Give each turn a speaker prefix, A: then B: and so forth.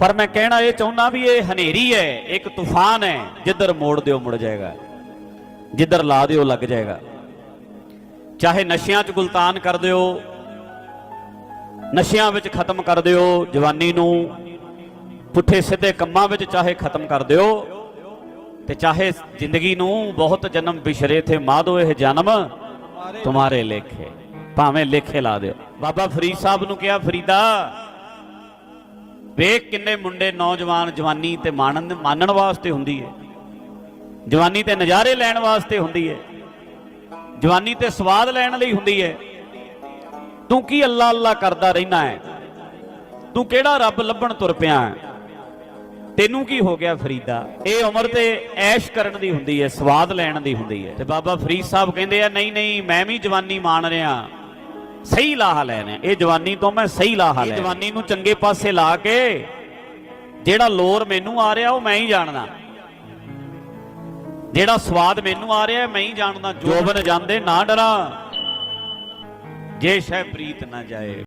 A: ਪਰ ਮੈਂ ਕਹਿਣਾ ਇਹ ਚਾਹੁੰਦਾ ਵੀ ਇਹ ਹਨੇਰੀ ਹੈ ਇੱਕ ਤੂਫਾਨ ਹੈ ਜਿੱਧਰ ਮੋੜ ਦਿਓ ਮੁੜ ਜਾਏਗਾ ਜਿੱਧਰ ਲਾ ਦਿਓ ਲੱਗ ਜਾਏਗਾ। ਚਾਹੇ ਨਸ਼ਿਆਂ 'ਚ ਗੁਲਤਾਨ ਕਰ ਦਿਓ ਨਸ਼ਿਆਂ ਵਿੱਚ ਖਤਮ ਕਰ ਦਿਓ ਜਵਾਨੀ ਨੂੰ ਪੁੱਠੇ ਸਿੱਧੇ ਕੰਮਾਂ ਵਿੱਚ ਚਾਹੇ ਖਤਮ ਕਰ ਦਿਓ ਤੇ ਚਾਹੇ ਜ਼ਿੰਦਗੀ ਨੂੰ ਬਹੁਤ ਜਨਮ ਬਿਸ਼ਰੇ ਥੇ ਮਾਦੋ ਇਹ ਜਨਮ ਤੁਮਾਰੇ ਲੇਖੇ ਭਾਵੇਂ ਲੇਖੇ ਲਾ ਦਿਓ। ਬਾਬਾ ਫਰੀਦ ਸਾਹਿਬ ਨੂੰ ਕਿਹਾ ਫਰੀਦਾ ਵੇਖ ਕਿੰਨੇ ਮੁੰਡੇ ਨੌਜਵਾਨ ਜਵਾਨੀ ਤੇ ਮਾਣਨ ਮਾਨਣ ਵਾਸਤੇ ਹੁੰਦੀ ਹੈ ਜਵਾਨੀ ਤੇ ਨਜ਼ਾਰੇ ਲੈਣ ਵਾਸਤੇ ਹੁੰਦੀ ਹੈ ਜਵਾਨੀ ਤੇ ਸਵਾਦ ਲੈਣ ਲਈ ਹੁੰਦੀ ਹੈ ਤੂੰ ਕੀ ਅੱਲਾ ਅੱਲਾ ਕਰਦਾ ਰਹਿਣਾ ਹੈ ਤੂੰ ਕਿਹੜਾ ਰੱਬ ਲੱਭਣ ਤੁਰ ਪਿਆ ਹੈ ਤੈਨੂੰ ਕੀ ਹੋ ਗਿਆ ਫਰੀਦਾ? ਇਹ ਉਮਰ ਤੇ ਐਸ਼ ਕਰਨ ਦੀ ਹੁੰਦੀ ਹੈ ਸਵਾਦ ਲੈਣ ਦੀ ਹੁੰਦੀ ਹੈ ਤੇ ਬਾਬਾ ਫਰੀਦ ਸਾਹਿਬ ਕਹਿੰਦੇ ਆ, ਨਹੀਂ ਨਹੀਂ, ਮੈਂ ਵੀ ਜਵਾਨੀ ਮਾਣ ਰਿਹਾ। ਸਹੀ ਲਾਹਾ ਲੈਣਾ ਇਹ ਜਵਾਨੀ ਤੋਂ ਮੈਂ ਸਹੀ ਲਾਹਾ ਲੈ ਜਵਾਨੀ ਨੂੰ ਚੰਗੇ ਪਾਸੇ ਲਾ ਕੇ ਜਿਹੜਾ ਲੋਰ ਮੈਨੂੰ ਆ ਰਿਹਾ ਉਹ ਮੈਂ ਹੀ ਜਾਣਦਾ। ਜਿਹੜਾ ਸਵਾਦ ਮੈਨੂੰ ਆ ਰਿਹਾ ਮੈਂ ਹੀ ਜਾਣਦਾ। ਜੋਬਨ ਜਾਂਦੇ ਨਾ ਡਰਾਂ। ਜੇ ਸ਼ੈ ਪ੍ਰੀਤ ਨਾ ਜਾਏ।